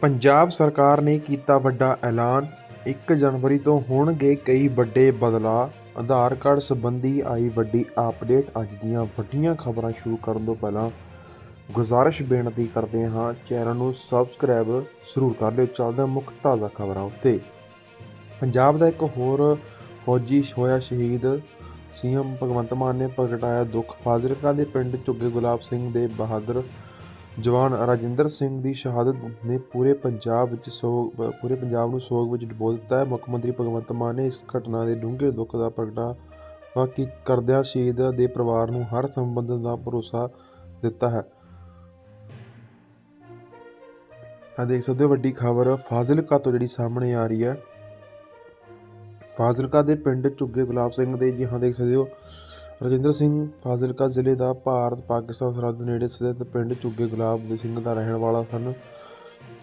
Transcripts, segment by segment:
ਪੰਜਾਬ ਸਰਕਾਰ ਨੇ ਕੀਤਾ ਵੱਡਾ ਐਲਾਨ। 1 ਜਨਵਰੀ ਤੋਂ ਹੋਣਗੇ ਕਈ ਵੱਡੇ ਬਦਲਾਅ। ਆਧਾਰ ਕਾਰਡ ਸੰਬੰਧੀ ਆਈ ਵੱਡੀ ਅਪਡੇਟ। ਅੱਜ ਦੀਆਂ ਵੱਡੀਆਂ ਖਬਰਾਂ ਸ਼ੁਰੂ ਕਰਨ ਤੋਂ ਪਹਿਲਾਂ ਗੁਜ਼ਾਰਿਸ਼ ਬੇਨਤੀ ਕਰਦੇ ਹਾਂ, ਚੈਨਲ ਨੂੰ ਸਬਸਕ੍ਰਾਈਬ ਜ਼ਰੂਰ ਕਰ ਲਿਓ। ਚੱਲਦੇ ਮੁੱਖ ਤਾਜ਼ਾ ਖਬਰਾਂ ਉੱਤੇ। ਪੰਜਾਬ ਦਾ ਇੱਕ ਹੋਰ ਫੌਜੀ ਹੋਇਆ ਸ਼ਹੀਦ। ਸੀਐਮ ਭਗਵੰਤ ਮਾਨ ਨੇ ਪ੍ਰਗਟਾਇਆ ਦੁੱਖ। ਫਾਜ਼ਿਲਕਾ ਦੇ ਪਿੰਡ ਝੁੱਗੇ ਗੁਲਾਬ ਸਿੰਘ ਦੇ ਬਹਾਦਰ ਜਵਾਨ ਰਾਜਿੰਦਰ ਸਿੰਘ ਦੀ ਸ਼ਹਾਦਤ ਨੇ ਪੂਰੇ ਪੰਜਾਬ ਵਿੱਚ ਸੋਗ ਪੂਰੇ ਪੰਜਾਬ ਨੂੰ ਸੋਗ ਵਿੱਚ ਡੁਬੋ ਦਿੱਤਾ ਹੈ। ਮੁੱਖ ਮੰਤਰੀ ਭਗਵੰਤ ਮਾਨ ਨੇ ਇਸ ਘਟਨਾ ਦੇ ਡੂੰਘੇ ਦੁੱਖ ਦਾ ਪ੍ਰਗਟਾਵਾ ਕੀ ਕਰਦਿਆਂ ਸ਼ਹੀਦ ਦੇ ਪਰਿਵਾਰ ਨੂੰ ਹਰ ਸੰਬੰਧ ਦਾ ਭਰੋਸਾ ਦਿੱਤਾ ਹੈ। ਆ ਦੇਖ ਸਕਦੇ ਹੋ ਵੱਡੀ ਖਬਰ, ਫਾਜ਼ਿਲਕਾ ਤੋਂ ਜਿਹੜੀ ਸਾਹਮਣੇ ਆ ਰਹੀ ਹੈ। ਫਾਜ਼ਿਲਕਾ ਦੇ ਪਿੰਡ ਝੁੱਗੇ ਗੁਲਾਬ ਸਿੰਘ ਦੇ, ਜੀ ਹਾਂ ਦੇਖ ਸਕਦੇ ਹੋ। ਰਜਿੰਦਰ ਸਿੰਘ ਫਾਜ਼ਿਲਕਾ ਜ਼ਿਲ੍ਹੇ ਦਾ ਭਾਰਤ ਪਾਕਿਸਤਾਨ ਸਰਹੱਦ ਨੇੜੇ ਸਥਿਤ ਪਿੰਡ ਝੁੱਗੇ ਗੁਲਾਬ ਸਿੰਘ ਦਾ ਰਹਿਣ ਵਾਲਾ ਸਨ।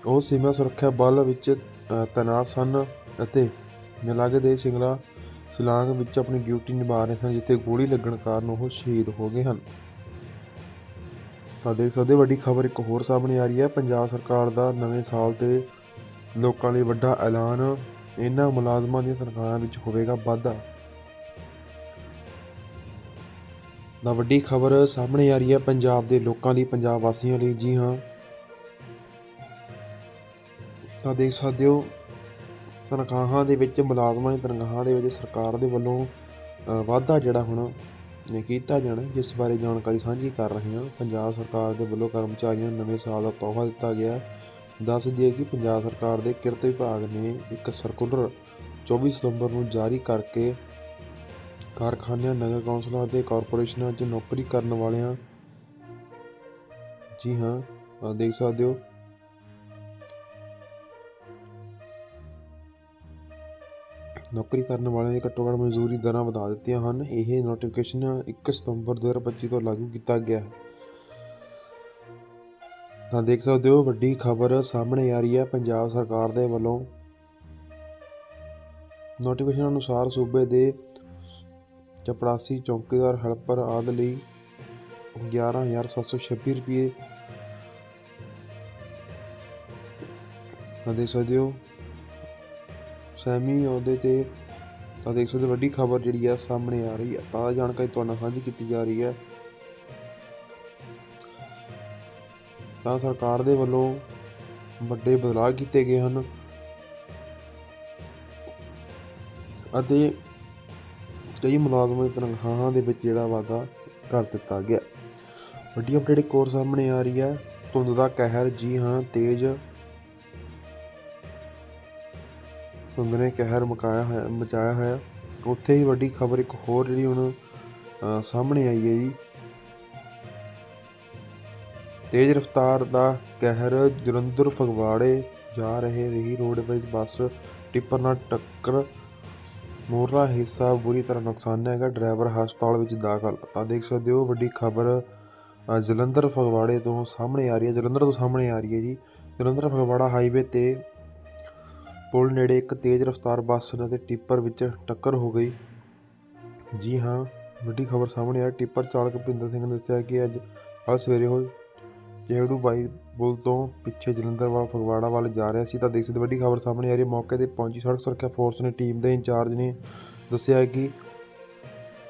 ਉਹ ਸੀਮਾ ਸੁਰੱਖਿਆ ਬਲ ਵਿੱਚ ਤੈਨਾਤ ਸਨ ਅਤੇ ਮਿਲਾਗੇ ਦੇ ਸਿੰਗਲਾ ਸ਼ਿਲਾਂਗ ਵਿੱਚ ਆਪਣੀ ਡਿਊਟੀ ਨਿਭਾ ਰਹੇ ਸਨ, ਜਿੱਥੇ ਗੋਲੀ ਲੱਗਣ ਕਾਰਨ ਉਹ ਸ਼ਹੀਦ ਹੋ ਗਏ ਹਨ। ਤਾਂ ਦੇਖ ਸਕਦੇ ਵੱਡੀ ਖਬਰ ਇੱਕ ਹੋਰ ਸਾਹਮਣੇ ਆ ਰਹੀ ਹੈ। ਪੰਜਾਬ ਸਰਕਾਰ ਦਾ ਨਵੇਂ ਸਾਲ ਤੇ ਲੋਕਾਂ ਲਈ ਵੱਡਾ ਐਲਾਨ, ਇਹਨਾਂ ਮੁਲਾਜ਼ਮਾਂ ਦੀਆਂ ਤਨਖਾਹਾਂ ਵਿੱਚ ਹੋਵੇਗਾ ਵਾਧਾ। ਦਾ ਵੱਡੀ ਖਬਰ ਸਾਹਮਣੇ ਆ ਰਹੀ ਹੈ ਪੰਜਾਬ ਦੇ ਲੋਕਾਂ ਲਈ, ਪੰਜਾਬ ਵਾਸੀਆਂ ਲਈ। ਜੀ ਹਾਂ। ਤਾਂ ਦੇਖ ਸਕਦੇ ਹੋ, ਤਨਖਾਹਾਂ ਦੇ ਵਿੱਚ ਮੁਲਾਜ਼ਮਾਂ ਦੀ ਤਨਖਾਹਾਂ ਦੇ ਵਿੱਚ ਸਰਕਾਰ ਦੇ ਵੱਲੋਂ ਵਾਧਾ ਜਿਹੜਾ ਹੁਣ ਕੀਤਾ ਜਾਣਾ, ਜਿਸ ਬਾਰੇ ਜਾਣਕਾਰੀ ਸਾਂਝੀ ਕਰ ਰਹੇ ਹਾਂ। ਪੰਜਾਬ ਸਰਕਾਰ ਦੇ ਵੱਲੋਂ ਕਰਮਚਾਰੀਆਂ ਨੂੰ ਨਵੇਂ ਸਾਲ ਦਾ ਤੋਹਫਾ ਦਿੱਤਾ ਗਿਆ ਹੈ। ਦੱਸ ਦਈਏ ਕਿ ਪੰਜਾਬ ਸਰਕਾਰ ਦੇ ਕਿਰਤ ਵਿਭਾਗ ਨੇ ਇੱਕ ਸਰਕੂਲਰ 24 ਸਤੰਬਰ ਨੂੰ ਜਾਰੀ ਕਰਕੇ ਕਾਰਖਾਨਿਆਂ, ਨਗਰ ਕੌਂਸਲਾਂ ਅਤੇ ਕਾਰਪੋਰੇਸ਼ਨਾਂ 'ਚ ਨੌਕਰੀ ਕਰਨ ਵਾਲਿਆਂ ਜੀ ਹਾਂ ਆਹ ਦੇਖ ਸਕਦੇ ਹੋ। ਨੌਕਰੀ ਕਰਨ ਵਾਲਿਆਂ ਦੀ ਘੱਟੋ ਘੱਟ ਮਜ਼ਦੂਰੀ ਦਰਾਂ ਵਧਾ ਦਿੱਤੀਆਂ ਹਨ। ਇਹ ਨੋਟੀਫਿਕੇਸ਼ਨ 1 ਸਤੰਬਰ 2025 ਤੋਂ ਲਾਗੂ ਕੀਤਾ ਗਿਆ ਹੈ। ਤਾਂ ਦੇਖ ਸਕਦੇ ਹੋ, ਵੱਡੀ ਖਬਰ ਸਾਹਮਣੇ ਆ ਰਹੀ ਹੈ। ਪੰਜਾਬ ਸਰਕਾਰ ਦੇ ਵੱਲੋਂ ਨੋਟੀਫਿਕੇਸ਼ਨ ਅਨੁਸਾਰ ਸੂਬੇ ਦੇ ਚਪੜਾਸੀ, ਚੌਕੀਦਾਰ ਹੈਲਪਰ ਆਦਿ ਲਈ 11726 ਰੁਪਏ। ਤਾਂ ਦੇਖ ਸਕਦੇ ਹੋ, ਸੈਮੀ ਅਹੁਦੇ ਤੇ ਤਾਂ ਦੇਖ ਸਕਦੇ ਹੋ ਵੱਡੀ ਖਬਰ ਜਿਹੜੀ ਹੈ ਸਾਹਮਣੇ ਆ ਰਹੀ ਹੈ ਤਾਜ਼ਾ ਜਾਣਕਾਰੀ ਤੁਹਾਨੂੰ ਸਾਂਝੀ ਕੀਤੀ ਜਾ ਰਹੀ ਹੈ ਤਾਂ ਸਰਕਾਰ ਦੇ ਵੱਲੋਂ ਵੱਡੇ ਬਦਲਾਅ ਕੀਤੇ ਗਏ ਹਨ। ਅਤੇ ਕਈ ਮੁਲਾਜ਼ਮਾਂ ਦੀ ਤਨਖਾਹਾਂ ਦੇ ਵਿੱਚ ਜਿਹੜਾ ਵਾਧਾ ਕਰ ਦਿੱਤਾ ਗਿਆ। ਵੱਡੀ ਅਪਡੇਟ ਇੱਕ ਹੋਰ ਸਾਹਮਣੇ ਆ ਰਹੀ ਹੈ। ਧੁੰਦ ਦਾ ਕਹਿਰ, ਜੀ ਹਾਂ, ਤੇਜ਼। ਧੁੰਦ ਨੇ ਕਹਿਰ ਮਕਾਇਆ ਹੈ ਮਚਾਇਆ ਹੈ ਉੱਥੇ ਹੀ ਵੱਡੀ ਖਬਰ ਇੱਕ ਹੋਰ ਜਿਹੜੀ ਹੁਣ ਸਾਹਮਣੇ ਆਈ ਹੈ ਜੀ। ਤੇਜ਼ ਰਫ਼ਤਾਰ ਦਾ ਕਹਿਰ, ਜਲੰਧਰ ਫਗਵਾੜੇ ਜਾ ਰਹੇ ਰਹੀ ਰੋਡ ਵਿੱਚ ਬੱਸ ਟਿੱਪਰ ਨਾਲ ਟੱਕਰ ਮੋਰਲਾ ਹਿੱਸਾ ਬੁਰੀ ਤਰ੍ਹਾਂ ਨੁਕਸਾਨਿਆ ਹੈਗਾ। ਡਰਾਈਵਰ ਹਸਪਤਾਲ ਵਿੱਚ ਦਾਖਲ। ਤਾਂ ਦੇਖ ਸਕਦੇ ਹੋ ਵੱਡੀ ਖਬਰ ਜਲੰਧਰ ਫਗਵਾੜੇ ਤੋਂ ਸਾਹਮਣੇ ਆ ਰਹੀ ਹੈ। ਜਲੰਧਰ ਤੋਂ ਸਾਹਮਣੇ ਆ ਰਹੀ ਹੈ ਜੀ। ਜਲੰਧਰ ਫਗਵਾੜਾ ਹਾਈਵੇ ਤੇ ਪੁਲ ਨੇੜੇ ਇੱਕ ਤੇਜ਼ ਰਫ਼ਤਾਰ ਬੱਸ ਅਤੇ ਟਿੱਪਰ ਵਿੱਚ ਟੱਕਰ ਹੋ ਗਈ। ਜੀ ਹਾਂ, ਵੱਡੀ ਖਬਰ ਸਾਹਮਣੇ ਆ। ਟਿੱਪਰ ਚਾਲਕ ਭਿੰਦਰ ਸਿੰਘ ਨੇ ਦੱਸਿਆ ਕਿ ਅੱਜ ਕੱਲ੍ਹ ਸਵੇਰੇ ਉਹ ਜਿਹੜੂ ਬਾਈ ਪੁਲ ਤੋਂ ਪਿੱਛੇ ਜਲੰਧਰ ਵੱਲ, ਫਗਵਾੜਾ ਵੱਲ ਜਾ ਰਿਹਾ ਸੀ ਤਾਂ ਦੇਖ ਸਕਦੇ ਵੱਡੀ ਖਬਰ ਸਾਹਮਣੇ ਆ ਰਹੀ ਹੈ। ਮੌਕੇ ਤੇ ਪਹੁੰਚੀ ਸੜਕ ਸੁਰੱਖਿਆ ਫੋਰਸ ਨੇ ਟੀਮ ਦੇ ਇੰਚਾਰਜ ਨੇ ਦੱਸਿਆ ਕਿ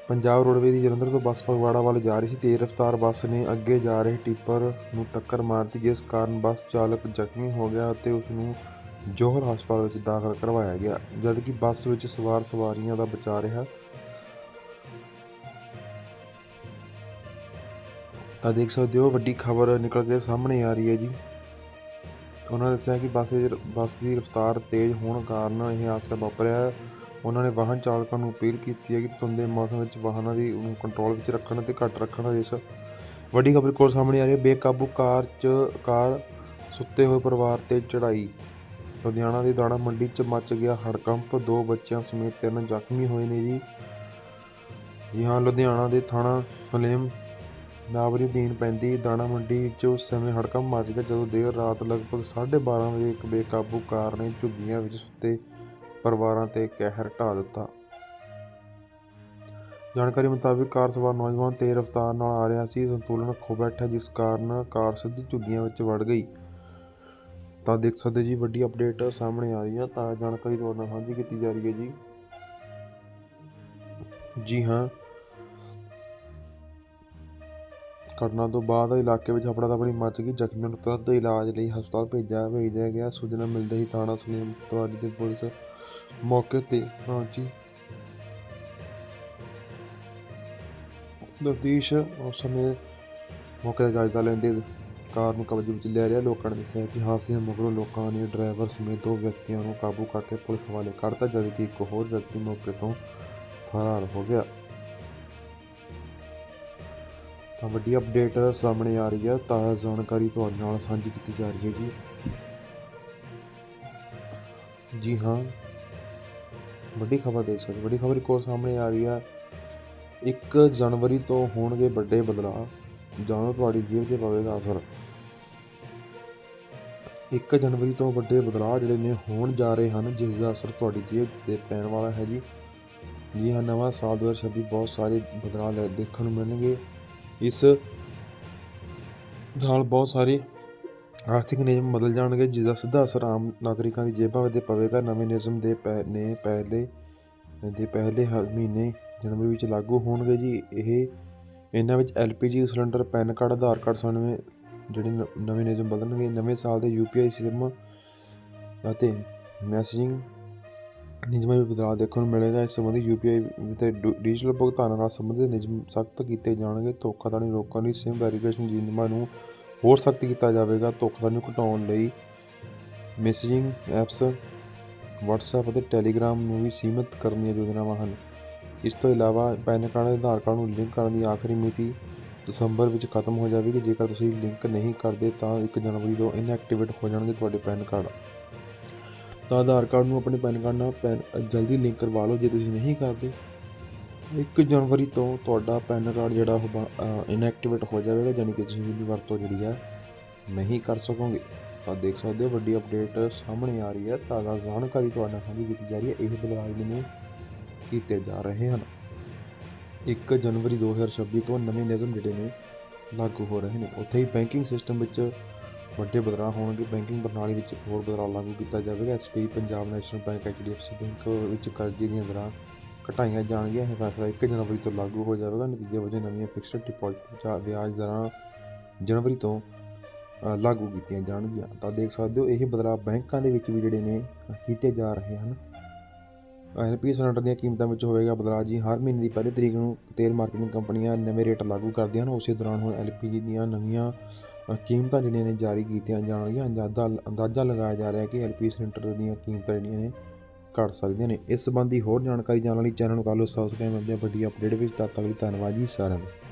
ਪੰਜਾਬ ਰੋਡਵੇ ਦੀ ਜਲੰਧਰ ਤੋਂ ਬੱਸ ਫਗਵਾੜਾ ਵੱਲ ਜਾ ਰਹੀ ਸੀ। ਤੇਜ਼ ਰਫ਼ਤਾਰ ਬੱਸ ਨੇ ਅੱਗੇ ਜਾ ਰਹੇ ਟਿੱਪਰ ਨੂੰ ਟੱਕਰ ਮਾਰਤੀ, ਜਿਸ ਕਾਰਨ ਬੱਸ ਚਾਲਕ ਜ਼ਖਮੀ ਹੋ ਗਿਆ ਅਤੇ ਉਸ ਨੂੰ ਜੋਹਰ ਹਸਪਤਾਲ ਵਿੱਚ ਦਾਖਲ ਕਰਵਾਇਆ ਗਿਆ, ਜਦਕਿ ਬੱਸ ਵਿੱਚ ਸਵਾਰ ਸਵਾਰੀਆਂ ਦਾ ਬਚਾ ਰਿਹਾ। ਤਾਂ ਦੇਖ ਸਕਦੇ ਹੋ ਵੱਡੀ ਖਬਰ ਨਿਕਲ ਕੇ ਸਾਹਮਣੇ ਆ ਰਹੀ ਹੈ ਜੀ। ਉਹਨਾਂ ਨੇ ਦੱਸਿਆ ਕਿ ਬੱਸ ਦੀ ਬੱਸ ਦੀ ਰਫ਼ਤਾਰ ਤੇਜ਼ ਹੋਣ ਕਾਰਨ ਇਹ ਹਾਦਸਾ ਵਾਪਰਿਆ ਹੈ। ਉਹਨਾਂ ਨੇ ਵਾਹਨ ਚਾਲਕਾਂ ਨੂੰ ਅਪੀਲ ਕੀਤੀ ਹੈ ਕਿ ਧੁੰਦ ਮੌਸਮ ਵਿੱਚ ਵਾਹਨਾਂ ਦੀ ਨੂੰ ਕੰਟਰੋਲ ਵਿੱਚ ਰੱਖਣ ਅਤੇ ਘੱਟ ਰੱਖਣ ਇਸ ਵੱਡੀ ਖਬਰ ਕੋਲ ਸਾਹਮਣੇ ਆ ਰਹੀ ਹੈ। ਬੇਕਾਬੂ ਕਾਰ 'ਚ, ਕਾਰ ਸੁੱਤੇ ਹੋਏ ਪਰਿਵਾਰ ਤੇ ਚੜਾਈ ਲੁਧਿਆਣਾ ਦੀ ਦਾਣਾ ਮੰਡੀ 'ਚ ਮੱਚ ਗਿਆ ਹੜਕੰਪ। ਦੋ ਬੱਚਿਆਂ ਸਮੇਤ ਤਿੰਨ ਜ਼ਖਮੀ ਹੋਏ ਨੇ ਜੀ। ਜੀ ਹਾਂ, ਲੁਧਿਆਣਾ ਦੇ ਥਾਣਾ ਹਲੇਮ ਨਾਵਰੀ ਅਧੀਨ ਪੈਂਦੀ, ਦਾਣਾ ਮੰਡੀ ਵਿੱਚ ਉਸ ਸਮੇਂ ਹੜਕੰਪ ਮਚ ਗਿਆ, ਜਦੋਂ ਦੇਰ ਰਾਤ ਲਗਭਗ 12:30 ਵਜੇ ਇੱਕ ਬੇਕਾਬੂ ਕਾਰ ਨੇ ਝੁੱਗੀਆਂ ਵਿੱਚ ਸੁੱਤੇ ਪਰਿਵਾਰਾਂ ਤੇ ਕਹਿਰ ਢਾ ਦਿੱਤਾ। ਜਾਣਕਾਰੀ ਮੁਤਾਬਿਕ ਕਾਰ ਸਵਾਰ ਨੌਜਵਾਨ ਤੇਜ਼ ਰਫ਼ਤਾਰ ਨਾਲ ਆ ਰਿਹਾ ਸੀ, ਸੰਤੁਲਨ ਖੋ ਬੈਠਾ, ਜਿਸ ਕਾਰਨ ਕਾਰ ਸਿੱਧੀ ਝੁੱਗੀਆਂ ਵਿੱਚ ਵੜ ਗਈ। ਤਾਂ ਦੇਖ ਸਕਦੇ ਜੀ, ਵੱਡੀ ਅਪਡੇਟ ਸਾਹਮਣੇ ਆ ਰਹੀ ਹੈ ਤਾਂ ਜਾਣਕਾਰੀ ਤੁਹਾਡੇ ਨਾਲ ਸਾਂਝੀ ਕੀਤੀ ਜਾ ਰਹੀ ਹੈ ਜੀ। ਜੀ ਹਾਂ ਘਟਨਾ ਤੋਂ ਬਾਅਦ ਇਲਾਕੇ ਵਿੱਚ ਹਫੜਾ ਦਫੜੀ ਮਚ ਗਈ। ਜ਼ਖਮੀਆਂ ਨੂੰ ਤੁਰੰਤ ਇਲਾਜ ਲਈ ਹਸਪਤਾਲ ਭੇਜਿਆ ਭੇਜਿਆ ਗਿਆ। ਸੂਚਨਾ ਮਿਲਦੇ ਹੀ ਥਾਣਾ ਸਲੀਮ ਤਵਾਰੀ ਦੀ ਪੁਲਿਸ ਮੌਕੇ ਤੇ ਪਹੁੰਚੀ। ਨਤੀਸ਼ ਉਸ ਸਮੇਂ ਮੌਕੇ ਦਾ ਜਾਇਜ਼ਾ ਲੈਂਦੇ ਕਾਰ ਨੂੰ ਕਬਜ਼ੇ ਵਿੱਚ ਲੈ ਰਿਹਾ। ਲੋਕਾਂ ਨੇ ਦੱਸਿਆ ਕਿ ਹਾਦਸੇ ਮਗਰੋਂ ਲੋਕਾਂ ਨੇ ਡਰਾਈਵਰ ਸਮੇਤ ਦੋ ਵਿਅਕਤੀਆਂ ਨੂੰ ਕਾਬੂ ਕਰਕੇ ਪੁਲਿਸ ਹਵਾਲੇ ਕਰਤਾ, ਜਦਕਿ ਇੱਕ ਹੋਰ ਵਿਅਕਤੀ ਮੌਕੇ ਤੋਂ ਫਰਾਰ ਹੋ ਗਿਆ। ਤਾਂ ਵੱਡੀ ਅਪਡੇਟ ਸਾਹਮਣੇ ਆ ਰਹੀ ਹੈ ਤਾਜ਼ਾ ਜਾਣਕਾਰੀ ਤੁਹਾਡੇ ਨਾਲ ਸਾਂਝੀ ਕੀਤੀ ਜਾ ਰਹੀ ਹੈ ਜੀ। ਜੀ ਹਾਂ। ਵੱਡੀ ਖਬਰ ਦੇਖ ਸਕਦੇ ਹੋ। ਵੱਡੀ ਖਬਰ ਕੋਲ ਸਾਹਮਣੇ ਆ ਰਹੀ ਹੈ। 1 ਜਨਵਰੀ ਤੋਂ ਹੋਣਗੇ ਵੱਡੇ ਬਦਲਾਅ ਜਾਣੋ ਤੁਹਾਡੀ ਜੇਬ ਤੇ ਪਵੇਗਾ ਅਸਰ। 1 ਜਨਵਰੀ ਤੋਂ ਵੱਡੇ ਬਦਲਾਅ ਜਿਹੜੇ ਨੇ ਹੋਣ ਜਾ ਰਹੇ ਹਨ, ਜਿਸ ਦਾ ਅਸਰ ਤੁਹਾਡੀ ਜੇਬ ਤੇ ਪੈਣ ਵਾਲਾ ਹੈ ਜੀ। ਜੀ ਹਾਂ, ਨਵਾਂ ਸਾਲ 2026 ਬਹੁਤ ਸਾਰੇ ਬਦਲਾਅ ਲੈ ਦੇਖਣ ਨੂੰ ਮਿਲਣਗੇ। ਇਸ ਨਾਲ ਬਹੁਤ ਸਾਰੇ ਆਰਥਿਕ ਨਿਯਮ ਬਦਲ ਜਾਣਗੇ ਜਿਸ ਦਾ ਸਿੱਧਾ ਅਸਰ ਆਮ ਨਾਗਰਿਕਾਂ ਦੀ ਜੇਬਾਂ 'ਤੇ ਪਵੇਗਾ। ਨਵੇਂ ਨਿਯਮ ਦੇ ਪੈ, ਨੇ ਪਹਿਲੇ, ਦੇ ਪਹਿਲੇ ਹਰ ਮਹੀਨੇ ਜਨਵਰੀ ਵਿੱਚ ਲਾਗੂ ਹੋਣਗੇ ਜੀ। ਇਹ ਇਹਨਾਂ ਵਿੱਚ LPG cylinder, pan card, Aadhaar card ਸਮੇਂ ਜਿਹੜੇ ਨਵੇਂ ਨਿਯਮ ਬਦਲਣਗੇ। ਨਵੇਂ ਸਾਲ ਦੇ ਯੂਪੀਆਈ ਸਿਮ ਅਤੇ ਮੈਸੇਜਿੰਗ ਨਿਯਮਾਂ ਵਿੱਚ ਬਦਲਾਅ ਦੇਖਣ ਨੂੰ ਮਿਲੇਗਾ। ਇਸ ਸੰਬੰਧੀ ਯੂ ਪੀ ਆਈ ਅਤੇ ਡਿ- ਡਿਜੀਟਲ ਭੁਗਤਾਨਾਂ ਨਾਲ ਸੰਬੰਧਿਤ ਨਿਯਮ ਸਖਤ ਕੀਤੇ ਜਾਣਗੇ। ਧੋਖਾਧੜੀ ਨੂੰ ਰੋਕਣ ਲਈ ਸਿਮ ਵੈਰੀਫਿਕੇਸ਼ਨ ਨਿਯਮਾਂ ਨੂੰ ਹੋਰ ਸਖਤ ਕੀਤਾ ਜਾਵੇਗਾ। ਧੋਖਾਧੜੀ ਨੂੰ ਘਟਾਉਣ ਲਈ ਮੈਸੇਜਿੰਗ ਐਪਸ, WhatsApp ਅਤੇ Telegram ਨੂੰ ਵੀ ਸੀਮਿਤ ਕਰਨ ਦੀਆਂ ਯੋਜਨਾਵਾਂ ਹਨ। ਇਸ ਤੋਂ ਇਲਾਵਾ ਪੈਨ ਕਾਰਡ ਅਤੇ ਆਧਾਰ ਕਾਰਡ ਨੂੰ ਲਿੰਕ ਕਰਨ ਦੀ ਆਖਰੀ ਮਿਤੀ ਦਸੰਬਰ ਵਿੱਚ ਖਤਮ ਹੋ ਜਾਵੇਗੀ। ਜੇਕਰ ਤੁਸੀਂ ਲਿੰਕ ਨਹੀਂ ਕਰਦੇ ਤਾਂ 1 ਜਨਵਰੀ ਤੋਂ ਇਨਐਕਟੀਵੇਟ ਹੋ ਜਾਣਗੇ ਤੁਹਾਡੇ ਪੈਨ ਕਾਰਡ। ਤਾਂ ਆਧਾਰ ਕਾਰਡ ਨੂੰ ਆਪਣੇ ਪੈਨ ਕਾਰਡ ਨਾਲ ਪੈਨ ਜਲਦੀ ਲਿੰਕ ਕਰਵਾ ਲਓ ਜੇ ਤੁਸੀਂ ਨਹੀਂ ਕਰਦੇ। ਇੱਕ ਜਨਵਰੀ ਤੋਂ ਤੁਹਾਡਾ ਪੈਨ ਕਾਰਡ ਜਿਹੜਾ ਉਹ ਇਨਐਕਟੀਵੇਟ ਹੋ ਜਾਵੇਗਾ ਯਾਨੀ ਕਿ ਤੁਸੀਂ ਇਹਦੀ ਵਰਤੋਂ ਜਿਹੜੀ ਹੈ ਨਹੀਂ ਕਰ ਸਕੋਗੇ। ਤਾਂ ਦੇਖ ਸਕਦੇ ਹੋ ਵੱਡੀ ਅਪਡੇਟ ਸਾਹਮਣੇ ਆ ਰਹੀ ਹੈ। ਤਾਜ਼ਾ ਜਾਣਕਾਰੀ ਤੁਹਾਡੇ ਨਾਲ ਸਾਂਝੀ ਕੀਤੀ ਜਾ ਰਹੀ ਹੈ। ਇਹ ਬਦਲਾਅ ਜਿਹੜੇ ਕੀਤੇ ਜਾ ਰਹੇ ਹਨ। 1 ਜਨਵਰੀ 2026 ਤੋਂ ਨਵੇਂ ਨਿਯਮ ਜਿਹੜੇ ਨੇ ਲਾਗੂ ਹੋ ਰਹੇ ਨੇ। ਉੱਥੇ ਹੀ ਬੈਂਕਿੰਗ ਸਿਸਟਮ ਵਿੱਚ ਵੱਡੇ ਬਦਲਾਅ ਹੋਣਗੇ। ਬੈਂਕਿੰਗ ਪ੍ਰਣਾਲੀ ਵਿੱਚ ਹੋਰ ਬਦਲਾਅ ਲਾਗੂ ਕੀਤਾ ਜਾਵੇਗਾ। SBI Punjab national bank HDFC bank ਵਿੱਚ ਕਰਜ਼ੇ ਦੀਆਂ ਦਰਾਂ ਘਟਾਈਆਂ ਜਾਣਗੀਆਂ। ਇਹ ਫੈਸਲਾ 1 ਜਨਵਰੀ ਤੋਂ ਲਾਗੂ ਹੋ ਜਾਵੇਗਾ। ਨਤੀਜੇ ਵਜੋਂ ਨਵੀਆਂ ਫਿਕਸਡ ਡਿਪਾਜ਼ਿਟ ਜਾਂ ਵਿਆਜ ਦਰਾਂ ਜਨਵਰੀ ਤੋਂ ਲਾਗੂ ਕੀਤੀਆਂ ਜਾਣਗੀਆਂ। ਤਾਂ ਦੇਖ ਸਕਦੇ ਹੋ, ਇਹ ਬਦਲਾਅ ਬੈਂਕਾਂ ਦੇ ਵਿੱਚ ਵੀ ਜਿਹੜੇ ਨੇ, ਕੀਤੇ ਜਾ ਰਹੇ ਹਨ। ਐਲਪੀ ਸਿਲੰਡਰ ਦੀਆਂ ਕੀਮਤਾਂ ਵਿੱਚ ਹੋਵੇਗਾ ਬਦਲਾਅ ਜੀ। ਹਰ ਮਹੀਨੇ ਦੀ ਪਹਿਲੀ ਤਰੀਕ ਨੂੰ ਤੇਲ ਮਾਰਕੀਟਿੰਗ ਕੰਪਨੀਆਂ ਨਵੇਂ ਰੇਟ ਲਾਗੂ ਕਰਦੀਆਂ ਹਨ। ਉਸੇ ਦੌਰਾਨ ਹੁਣ ਐਲਪੀਜੀ ਦੀਆਂ ਨਵੀਆਂ ਕੀਮਤਾਂ ਜਿਹੜੀਆਂ ਨੇ ਜਾਰੀ ਕੀਤੀਆਂ ਜਾਣਗੀਆਂ। ਅੰਦਾਜ਼ਾ ਅੰਦਾਜ਼ਾ ਲਗਾਇਆ ਜਾ ਰਿਹਾ ਹੈ ਕਿ ਐਲਪੀ ਸਿਲੰਡਰ ਦੀਆਂ ਕੀਮਤਾਂ ਜਿਹੜੀਆਂ ਨੇ ਘਟ ਸਕਦੀਆਂ ਨੇ। ਇਸ ਸੰਬੰਧੀ ਹੋਰ ਜਾਣਕਾਰੀ ਜਾਣਨ ਲਈ ਚੈਨਲ ਨੂੰ ਕਰ ਲਓ ਸਬਸਕ੍ਰਾਈਬ ਅਤੇ ਵੱਡੀ ਅਪਡੇਟ ਵਿੱਚ ਤਦ ਤੱਕ ਲਈ ਧੰਨਵਾਦ ਜੀ ਸਾਰਿਆਂ ਦਾ।